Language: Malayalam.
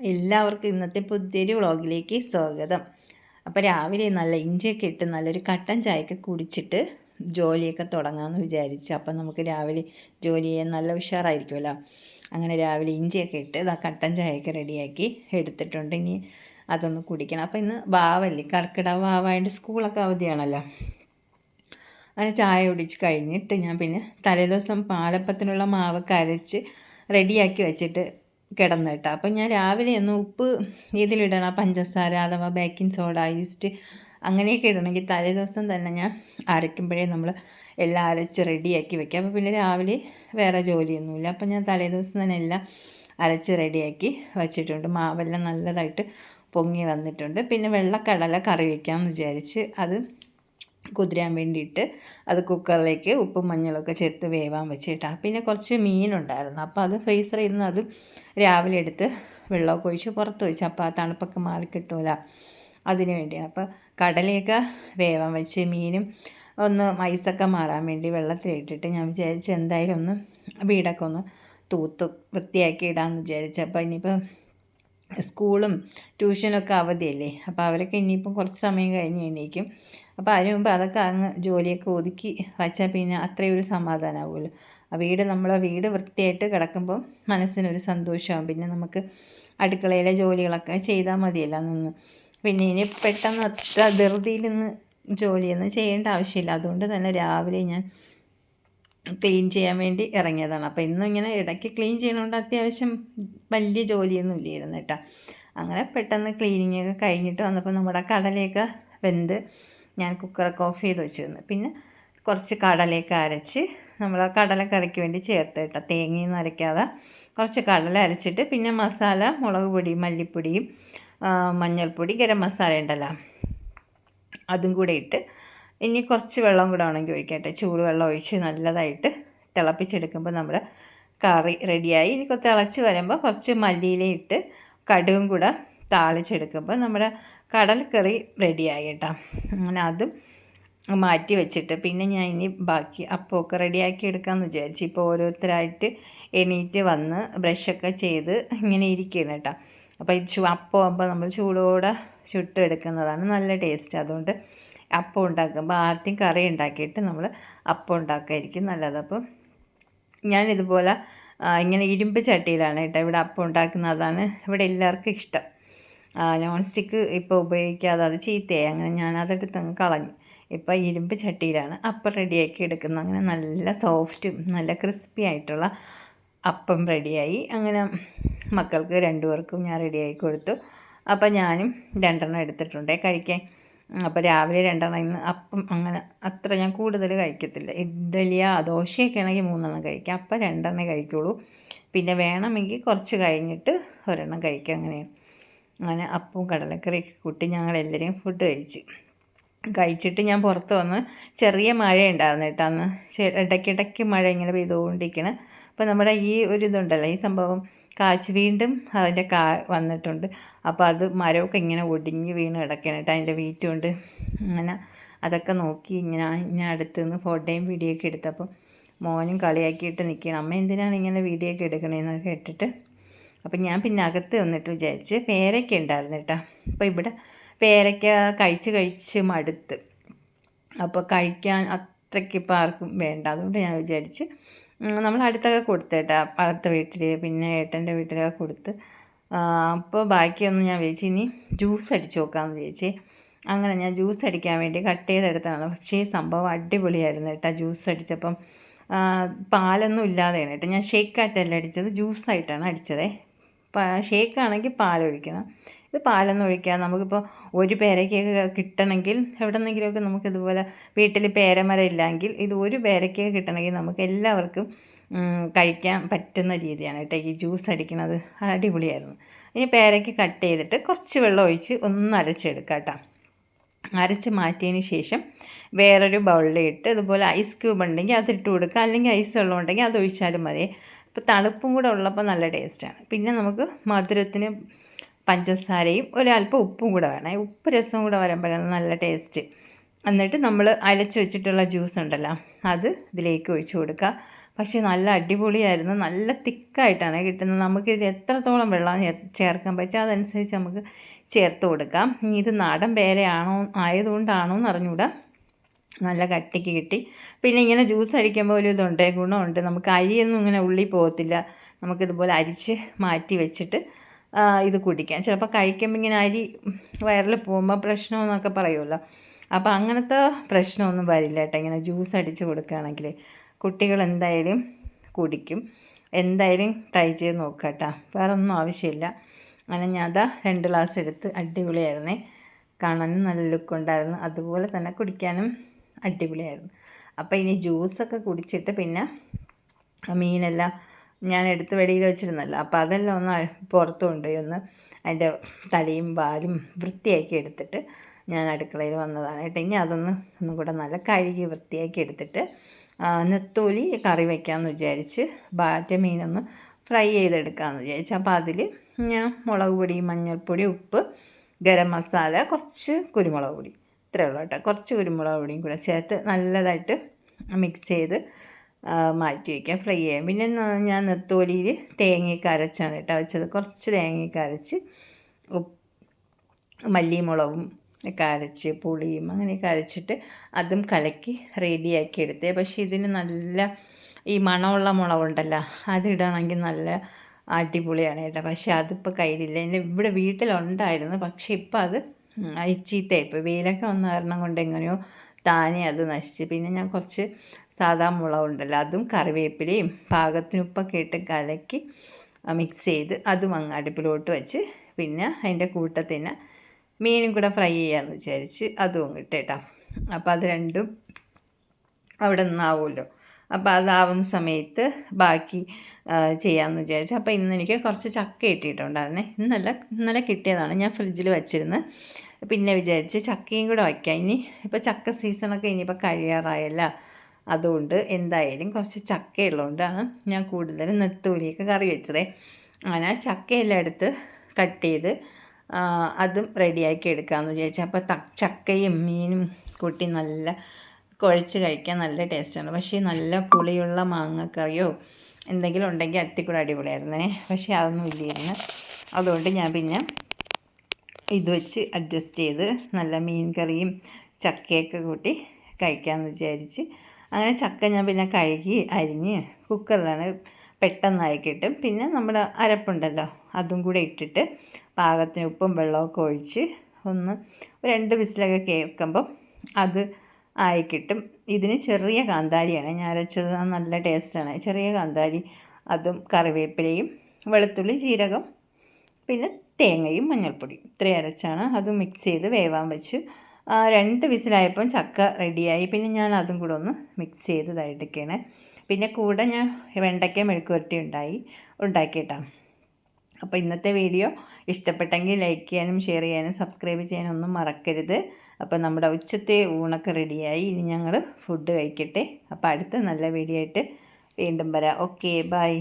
എല്ലാവർക്കും ഇന്നത്തെ പുതിയൊരു വ്ളോഗിലേക്ക് സ്വാഗതം. അപ്പോൾ രാവിലെ നല്ല ഇഞ്ചിയൊക്കെ ഇട്ട് നല്ലൊരു കട്ടൻ ചായയൊക്കെ കുടിച്ചിട്ട് ജോലിയൊക്കെ തുടങ്ങാമെന്ന് വിചാരിച്ചു. അപ്പം നമുക്ക് രാവിലെ ജോലി ചെയ്യാൻ നല്ല ഉഷാറായിരിക്കുമല്ലോ. അങ്ങനെ രാവിലെ ഇഞ്ചിയൊക്കെ ഇട്ട് ഇതാ കട്ടൻ ചായയൊക്കെ റെഡിയാക്കി എടുത്തിട്ടുണ്ട്. ഇനി അതൊന്ന് കുടിക്കണം. അപ്പോൾ ഇന്ന് വാവല്ലേ? കർക്കിടക വാവായിട്ട് സ്കൂളൊക്കെ അവധിയാണല്ലോ. അങ്ങനെ ചായ കുടിച്ച് കഴിഞ്ഞിട്ട് ഞാൻ പിന്നെ തലേദിവസം പാലപ്പത്തിനുള്ള മാവ് കരച്ച് റെഡിയാക്കി വെച്ചിട്ട് കിടന്നു കേട്ടോ. അപ്പം ഞാൻ രാവിലെ ഒന്ന് ഉപ്പ് ഇതിലിടണം പഞ്ചസാര അഥവാ ബേക്കിംഗ് സോഡ ഈസ്റ്റ് അങ്ങനെയൊക്കെ ഇടണമെങ്കിൽ തലേ ദിവസം തന്നെ ഞാൻ അരയ്ക്കുമ്പോഴേ നമ്മൾ എല്ലാം അരച്ച് റെഡിയാക്കി വെക്കുക അപ്പോൾ പിന്നെ രാവിലെ വേറെ ജോലിയൊന്നുമില്ല. അപ്പം ഞാൻ തലേ ദിവസം തന്നെ എല്ലാം അരച്ച് റെഡിയാക്കി വച്ചിട്ടുണ്ട്. മാവെല്ലാം നല്ലതായിട്ട് പൊങ്ങി വന്നിട്ടുണ്ട്. പിന്നെ വെള്ളക്കടല കറി വയ്ക്കാമെന്ന് വിചാരിച്ച് അത് കുതിരാൻ വേണ്ടിയിട്ട് അത് കുക്കറിലേക്ക് ഉപ്പും മഞ്ഞളൊക്കെ ചേർത്ത് വേവാൻ വെച്ചിട്ടാണ് പിന്നെ കുറച്ച് മീനുണ്ടായിരുന്നു. അപ്പോൾ അത് ഫ്രീസറിൽ നിന്ന് അത് രാവിലെ എടുത്ത് വെള്ളമൊക്കെ ഒഴിച്ച് പുറത്ത് വെച്ച് അപ്പോൾ ആ തണുപ്പൊക്കെ മാറി കിട്ടൂല. അതിന് വേണ്ടിയാണ്. അപ്പോൾ കടലയൊക്കെ വേവാൻ വെച്ച് മീനും ഒന്ന് മൈസൊക്കെ മാറാൻ വേണ്ടി വെള്ളത്തിലിട്ടിട്ട് ഞാൻ വിചാരിച്ച് എന്തായാലും ഒന്ന് വീടൊക്കെ ഒന്ന് തൂത്ത് വൃത്തിയാക്കി ഇടാമെന്ന് വിചാരിച്ചു. അപ്പോൾ ഇനിയിപ്പോൾ സ്കൂളും ട്യൂഷനൊക്കെ അവധിയല്ലേ? അപ്പോൾ അവരൊക്കെ ഇനിയിപ്പം കുറച്ച് സമയം കഴിഞ്ഞ് എണീക്കും. അപ്പോൾ അതിന് മുമ്പ് അതൊക്കെ അങ്ങ് ജോലിയൊക്കെ ഒതുക്കി വച്ചാൽ പിന്നെ അത്രയും ഒരു സമാധാനമാവുമല്ലോ ആ വീട് നമ്മൾ വീട് വൃത്തിയായിട്ട് കിടക്കുമ്പോൾ മനസ്സിനൊരു സന്തോഷമാകും പിന്നെ നമുക്ക് അടുക്കളയിലെ ജോലികളൊക്കെ ചെയ്താൽ മതിയല്ല നിന്ന് പിന്നെ ഇനി പെട്ടെന്ന് അത്ര ധൃതിയിൽ നിന്ന് ജോലിയൊന്നും ചെയ്യേണ്ട ആവശ്യമില്ല. അതുകൊണ്ട് തന്നെ രാവിലെ ഞാൻ ക്ലീൻ ചെയ്യാൻ വേണ്ടി ഇറങ്ങിയതാണ്. അപ്പോൾ ഇന്നും ഇങ്ങനെ ഇടയ്ക്ക് ക്ലീൻ ചെയ്യണോണ്ട് അത്യാവശ്യം വലിയ ജോലിയൊന്നും ഇല്ലായിരുന്നു കേട്ടോ. അങ്ങനെ പെട്ടെന്ന് ക്ലീനിങ് ഒക്കെ കഴിഞ്ഞിട്ട് വന്നപ്പോൾ നമ്മുടെ കടലയൊക്കെ വെന്ത് ഞാൻ കുക്കറൊക്കെ ഓഫ് ചെയ്ത് വെച്ചിരുന്നു. പിന്നെ കുറച്ച് കടലയൊക്കെ അരച്ച് നമ്മൾ കടലക്കറിക്ക് വേണ്ടി ചേർത്ത് കേട്ടോ. തേങ്ങയൊന്നും അരയ്ക്കാതെ കുറച്ച് കടല അരച്ചിട്ട് പിന്നെ മസാല മുളക് പൊടി മല്ലിപ്പൊടിയും മഞ്ഞൾപ്പൊടി ഗരം മസാല ഉണ്ടല്ലോ. അതും കൂടെ ഇട്ട് ഇനി കുറച്ച് വെള്ളം കൂടെ ആണെങ്കിൽ ഒഴിക്കട്ടെ. ചൂടുവെള്ളം ഒഴിച്ച് നല്ലതായിട്ട് തിളപ്പിച്ചെടുക്കുമ്പോൾ നമ്മുടെ കറി റെഡിയായി. ഇനി തിളച്ച് വരുമ്പോൾ കുറച്ച് മല്ലിയിലയിട്ട് കടുകും കൂടെ താളിച്ചെടുക്കുമ്പോൾ നമ്മുടെ കടൽക്കറി റെഡിയായി കേട്ടോ. അങ്ങനെ അതും മാറ്റി വെച്ചിട്ട് പിന്നെ ഞാൻ ഇനി ബാക്കി അപ്പമൊക്കെ റെഡിയാക്കി എടുക്കാമെന്ന് വിചാരിച്ചു ഇപ്പോൾ ഓരോരുത്തരായിട്ട് എണീറ്റ് വന്ന് ബ്രഷൊക്കെ ചെയ്ത് ഇങ്ങനെ ഇരിക്കുകയാണ് കേട്ടോ. അപ്പോൾ ഈ ചു അപ്പം നമ്മൾ ചൂടോടെ ചുട്ടെടുക്കുന്നതാണ് നല്ല ടേസ്റ്റ്. അതുകൊണ്ട് അപ്പം ഉണ്ടാക്കുമ്പോൾ ആദ്യം കറി ഉണ്ടാക്കിയിട്ട് നമ്മൾ അപ്പം ഉണ്ടാക്കുമായിരിക്കും നല്ലത്. അപ്പം ഞാനിതുപോലെ ഇങ്ങനെ ഇരുമ്പ് ചട്ടിയിലാണ് കേട്ടോ ഇവിടെ അപ്പം ഉണ്ടാക്കുന്നതാണ് ഇവിടെ എല്ലാവർക്കും ഇഷ്ടം. നോൺ സ്റ്റിക്ക് ഇപ്പോൾ ഉപയോഗിക്കാതെ അത് ചീത്തയായി. അങ്ങനെ ഞാനതെടുത്ത് അങ്ങ് കളഞ്ഞു. ഇപ്പോൾ ഇരുമ്പ് ചട്ടിയിലാണ് അപ്പം റെഡിയാക്കി എടുക്കുന്നത്. അങ്ങനെ നല്ല സോഫ്റ്റും നല്ല ക്രിസ്പി ആയിട്ടുള്ള അപ്പം റെഡിയായി. അങ്ങനെ മക്കൾക്ക് രണ്ടുപേർക്കും ഞാൻ റെഡിയാക്കി കൊടുത്തു. അപ്പം ഞാനും രണ്ടെണ്ണം എടുത്തിട്ടുണ്ട്. കഴിക്കാൻ അപ്പോൾ രാവിലെ രണ്ടെണ്ണം ഇന്ന് അപ്പം അങ്ങനെ അത്ര ഞാൻ കൂടുതൽ കഴിക്കത്തില്ല. ഇഡ്ഡലിയ ദോശയൊക്കെ ആണെങ്കിൽ മൂന്നെണ്ണം കഴിക്കാം. അപ്പം രണ്ടെണ്ണേ കഴിക്കുള്ളൂ. പിന്നെ വേണമെങ്കിൽ കുറച്ച് കഴിഞ്ഞിട്ട് ഒരെണ്ണം കഴിക്കാം. അങ്ങനെയാണ്. അങ്ങനെ അപ്പവും കടലക്കറിയൊക്കെ കൂട്ടി ഞങ്ങളെല്ലാവരെയും ഫുഡ് കഴിച്ച്. കഴിച്ചിട്ട് ഞാൻ പുറത്ത് വന്ന് ചെറിയ മഴ ഉണ്ടായിരുന്നു കേട്ടോ അന്ന്. ഇടയ്ക്കിടയ്ക്ക് മഴ ഇങ്ങനെ പെയ്തുകൊണ്ടിരിക്കണം. അപ്പോൾ നമ്മുടെ ഈ ഒരു ഇതുണ്ടല്ലോ ഈ സംഭവം കാച്ച് വീണ്ടും അതിന്റെ കാ വന്നിട്ടുണ്ട്. അപ്പോൾ അത് മരമൊക്കെ ഇങ്ങനെ ഒടിഞ്ഞ് വീണ് കിടക്കണം കേട്ടോ അതിന്റെ വീറ്റുകൊണ്ട് അങ്ങനെ അതൊക്കെ നോക്കി ഇങ്ങനെ ഞാൻ അടുത്ത് നിന്ന് ഫോട്ടോയും വീഡിയോ ഒക്കെ എടുത്തപ്പം മോനും കളിയാക്കിയിട്ട് നിൽക്കണം അമ്മ എന്തിനാണ് ഇങ്ങനെ വീഡിയോ ഒക്കെ എടുക്കണേന്ന് കേട്ടിട്ട്. അപ്പം ഞാൻ പിന്നെ അകത്ത് വന്നിട്ട് വിചാരിച്ച് പേരൊക്കെ ഉണ്ടായിരുന്നു കേട്ടോ. അപ്പോൾ ഇവിടെ പേരയ്ക്ക കഴിച്ച് കഴിച്ച് മടുത്ത്. അപ്പോൾ കഴിക്കാൻ അത്രയ്ക്ക് ഇപ്പോൾ ആർക്കും വേണ്ട. അതുകൊണ്ട് ഞാൻ വിചാരിച്ച് നമ്മൾ അടുത്തൊക്കെ കൊടുത്തേട്ടാ അടുത്ത വീട്ടിൽ പിന്നെ ഏട്ടന്റെ വീട്ടിലൊക്കെ കൊടുത്ത്. അപ്പോൾ ബാക്കിയൊന്നും ഞാൻ വിചാരിച്ചു ഇനി ജ്യൂസ് അടിച്ച് നോക്കാമെന്ന് വിചാരിച്ചേ. അങ്ങനെ ഞാൻ ജ്യൂസ് അടിക്കാൻ വേണ്ടി കട്ട് ചെയ്തെടുത്തതാണ്. പക്ഷേ സംഭവം അടിപൊളിയായിരുന്നു കേട്ടോ ജ്യൂസ് അടിച്ചപ്പം. പാലൊന്നും ഇല്ലാതെയാണ് കേട്ടോ. ഞാൻ ഷേക്കായിട്ടല്ല അടിച്ചത്? ജ്യൂസായിട്ടാണ് അടിച്ചതേ. ഷേക്കാണെങ്കിൽ പാലൊഴിക്കണം. ഇത് പാലൊന്നും ഒഴിക്കുക നമുക്കിപ്പോൾ ഒരു പേരയ്ക്കൊക്കെ കിട്ടണമെങ്കിൽ എവിടെ നിന്നെങ്കിലുമൊക്കെ നമുക്ക് ഇതുപോലെ വീട്ടിൽ പേരമര ഇല്ലെങ്കിൽ ഇത് ഒരു പേരയ്ക്കൊക്കെ കിട്ടണമെങ്കിൽ നമുക്ക് എല്ലാവർക്കും കഴിക്കാൻ പറ്റുന്ന രീതിയാണ് കേട്ടോ ഈ ജ്യൂസ് അടിക്കുന്നത് അടിപൊളിയായിരുന്നു. ഇനി പേരയ്ക്ക് കട്ട് ചെയ്തിട്ട് കുറച്ച് വെള്ളം ഒഴിച്ച് ഒന്ന് അരച്ചെടുക്കാം കേട്ടോ. അരച്ച് മാറ്റിയതിന് ശേഷം വേറൊരു ബൗളിലിട്ട് ഇതുപോലെ ഐസ് ക്യൂബ് ഉണ്ടെങ്കിൽ അതിട്ട് കൊടുക്കുക അല്ലെങ്കിൽ ഐസ് വെള്ളം ഉണ്ടെങ്കിൽ അത് ഒഴിച്ചാലും മതി. ഇപ്പോൾ തണുപ്പും കൂടെ ഉള്ളപ്പോൾ നല്ല ടേസ്റ്റാണ് പിന്നെ നമുക്ക് മധുരത്തിന് പഞ്ചസാരയും ഒരല്പം ഉപ്പും കൂടെ വേണം. ഉപ്പ് രസവും കൂടെ വരുമ്പോഴാണ് നല്ല ടേസ്റ്റ് എന്നിട്ട് നമ്മൾ അരച്ച് വെച്ചിട്ടുള്ള ജ്യൂസ് ഉണ്ടല്ലോ അത് ഇതിലേക്ക് ഒഴിച്ച് കൊടുക്കുക. പക്ഷേ നല്ല അടിപൊളിയായിരുന്നു. നല്ല തിക്കായിട്ടാണ് കിട്ടുന്നത്. നമുക്ക് ഇതിൽ എത്രത്തോളം വെള്ളം ചേർക്കാൻ പറ്റും അതനുസരിച്ച് നമുക്ക് ചേർത്ത് കൊടുക്കാം. ഇത് നാടൻ പേരയാണോ ആയതുകൊണ്ടാണോ എന്ന് അറിഞ്ഞുകൂടാ. നല്ല കട്ടിക്ക് കിട്ടി. പിന്നെ ഇങ്ങനെ ജ്യൂസ് അടിക്കുമ്പോൾ ഒരു ഇതുണ്ട് ഗുണമുണ്ട്. നമുക്ക് അരിയൊന്നും ഇങ്ങനെ ഉള്ളി പോകത്തില്ല. നമുക്കിതുപോലെ അരിച്ച് മാറ്റി വെച്ചിട്ട് ഇത് കുടിക്കാം ചിലപ്പോൾ കഴിക്കുമ്പോൾ ഇങ്ങനെ അരി വയറിൽ പോകുമ്പോൾ പ്രശ്നമെന്നൊക്കെ പറയുമല്ലോ. അപ്പോൾ അങ്ങനത്തെ പ്രശ്നമൊന്നും വരില്ല കേട്ടോ. ഇങ്ങനെ ജ്യൂസ് അടിച്ച് കൊടുക്കുകയാണെങ്കിൽ കുട്ടികൾ എന്തായാലും കുടിക്കും. എന്തായാലും ട്രൈ ചെയ്ത് നോക്കുക കേട്ടോ. വേറെ ഒന്നും ആവശ്യമില്ല. അങ്ങനെ ഞാൻ അതാ രണ്ട് ഗ്ലാസ് എടുത്ത് അടിപൊളിയായിരുന്നേ. കാണാനും നല്ല ലുക്ക് ഉണ്ടായിരുന്നു അതുപോലെ തന്നെ കുടിക്കാനും അടിപൊളിയായിരുന്നു. അപ്പോൾ ഇനി ജ്യൂസൊക്കെ കുടിച്ചിട്ട് പിന്നെ മീനെല്ലാം ഞാൻ എടുത്ത് വെടിയിൽ വെച്ചിരുന്നല്ലോ. അപ്പോൾ അതെല്ലാം ഒന്ന് പുറത്ത് കൊണ്ടുപോയി ഒന്ന് അതിന്റെ തലയും വാലും വൃത്തിയാക്കി എടുത്തിട്ട് ഞാൻ അടുക്കളയിൽ വന്നതാണ് കേട്ടോ. ഇനി അതൊന്ന് ഒന്നും കൂടെ നല്ല കഴുകി വൃത്തിയാക്കി എടുത്തിട്ട് നെത്തോലി കറി വയ്ക്കാമെന്ന് വിചാരിച്ച് ബാറ്റ മീനൊന്ന് ഫ്രൈ ചെയ്തെടുക്കാമെന്ന് വിചാരിച്ചു. അപ്പോൾ അതിൽ ഞാൻ മുളക് പൊടി മഞ്ഞൾപ്പൊടി ഉപ്പ് ഗരം മസാല കുറച്ച് കുരുമുളക് പൊടി. ഇത്രയേ ഉള്ളൂ കേട്ടോ. കുറച്ച് കുരുമുളക് പൊടിയും കൂടെ ചേർത്ത് നല്ലതായിട്ട് മിക്സ് ചെയ്ത് മാറ്റി വയ്ക്കാം ഫ്രൈ ചെയ്യാം. പിന്നെ ഞാൻ നെത്തോലിയിൽ തേങ്ങയൊക്കെ അരച്ചാണ് കേട്ടോ വെച്ചത്. കുറച്ച് തേങ്ങയൊക്കെ അരച്ച് മല്ലിമുളകും ഒക്കെ അരച്ച് പുളിയും അങ്ങനെയൊക്കെ അരച്ചിട്ട് അതും കലക്കി റെഡിയാക്കി എടുത്തേ. പക്ഷേ ഇതിന് നല്ല ഈ മണമുള്ള മുളകുണ്ടല്ലോ അതിടണമെങ്കിൽ നല്ല അടിപൊളിയാണ് കേട്ടോ. പക്ഷേ അതിപ്പോൾ കയ്യിലില്ല. എന്റെ ഇവിടെ വീട്ടിലുണ്ടായിരുന്നു. പക്ഷേ ഇപ്പം അത് ചീത്തയായിപ്പോൾ വെയിലൊക്കെ വന്ന കാരണം കൊണ്ട് എങ്ങനെയോ താനെ അത് നശിച്ച്. പിന്നെ ഞാൻ കുറച്ച് സാധാ മുളകുണ്ടല്ലോ അതും കറിവേപ്പിലയും പാകത്തിനുപ്പൊക്കെ ഇട്ട് കലക്കി മിക്സ് ചെയ്ത് അതും അങ്ങ് അടുപ്പിലോട്ട് വെച്ച് പിന്നെ അതിന്റെ കൂട്ടത്തിന് മീനും കൂടെ ഫ്രൈ ചെയ്യാമെന്ന് വിചാരിച്ച് അതും ഇട്ടേട്ടാ അപ്പോൾ അത് രണ്ടും അവിടെ നിന്നാവുമല്ലോ. അപ്പോൾ അതാവുന്ന സമയത്ത് ബാക്കി ചെയ്യാമെന്ന് വിചാരിച്ചു. അപ്പോൾ ഇന്ന് എനിക്ക് കുറച്ച് ചക്ക കിട്ടിയിട്ടുണ്ടായിരുന്നേ. ഇന്നല്ല ഇന്നലെ കിട്ടിയതാണ്. ഞാൻ ഫ്രിഡ്ജിൽ വെച്ചിരുന്ന് പിന്നെ വിചാരിച്ച് ചക്കയും കൂടെ വയ്ക്കാം. ഇനി ഇപ്പോൾ ചക്ക സീസണൊക്കെ ഇനിയിപ്പോൾ കഴിയാറായല്ല. അതുകൊണ്ട് എന്തായാലും കുറച്ച് ചക്ക ഉള്ളതുകൊണ്ടാണ് ഞാൻ കൂടുതലും നെത്തോലിയൊക്കെ കറി വെച്ചത്. അങ്ങനെ ചക്കയെല്ലാം എടുത്ത് കട്ട് ചെയ്ത് അതും റെഡിയാക്കി എടുക്കാമെന്ന് വിചാരിച്ചു. അപ്പോൾ ചക്കയും മീനും കൂട്ടി നല്ല കുഴച്ച് കഴിക്കാൻ നല്ല ടേസ്റ്റാണ്. പക്ഷേ നല്ല പുളിയുള്ള മാങ്ങക്കറിയോ എന്തെങ്കിലും ഉണ്ടെങ്കിൽ അത്തിക്കൂടെ അടിപൊളിയായിരുന്നേ. പക്ഷേ അതൊന്നും ഇല്ലായിരുന്നു. അതുകൊണ്ട് ഞാൻ പിന്നെ ഇത് വെച്ച് അഡ്ജസ്റ്റ് ചെയ്ത് നല്ല മീൻ കറിയും ചക്കയൊക്കെ കൂട്ടി കഴിക്കാമെന്ന് വിചാരിച്ച് അങ്ങനെ ചക്ക ഞാൻ പിന്നെ കഴുകി അരിഞ്ഞ് കുക്കറിലാണ് പെട്ടെന്ന് കിട്ടും പിന്നെ നമ്മൾ അരപ്പുണ്ടല്ലോ അതും കൂടെ ഇട്ടിട്ട് പാകത്തിന് ഉപ്പും വെള്ളമൊക്കെ ഒഴിച്ച് ഒന്ന് രണ്ട് വിസിലൊക്കെ കേൾക്കുമ്പം അത് ആയി കിട്ടും ഇതിന് ചെറിയ കാന്താരിയാണ് ഞാൻ അരച്ചത് നല്ല ടേസ്റ്റാണ്. ചെറിയ കാന്താരി അതും കറിവേപ്പിലയും വെളുത്തുള്ളി ജീരകം പിന്നെ തേങ്ങയും മഞ്ഞൾപ്പൊടി ഇത്രയും അരച്ചാണ്. അത് മിക്സ് ചെയ്ത് വേവാൻ വെച്ച് രണ്ട് വിസിലായപ്പം ചക്ക റെഡിയായി. പിന്നെ ഞാൻ അതും കൂടെ ഒന്ന് മിക്സ് ചെയ്ത് ഇതായിട്ടൊക്കെയാണ്. പിന്നെ കൂടെ ഞാൻ വെണ്ടയ്ക്ക മെഴുക്കുവരട്ടി ഉണ്ടായി ഉണ്ടാക്കിയിട്ടാണ് അപ്പോൾ ഇന്നത്തെ വീഡിയോ ഇഷ്ടപ്പെട്ടെങ്കിൽ ലൈക്ക് ചെയ്യാനും ഷെയർ ചെയ്യാനും സബ്സ്ക്രൈബ് ചെയ്യാനും ഒന്നും മറക്കരുത്. അപ്പോൾ നമ്മുടെ ഉച്ചത്തെ ഊണൊക്കെ റെഡിയായി. ഇനി ഞങ്ങൾ ഫുഡ് കഴിക്കട്ടെ. അപ്പോൾ അടുത്ത നല്ല വീഡിയോ ആയിട്ട് വീണ്ടും വരാം. Okay bye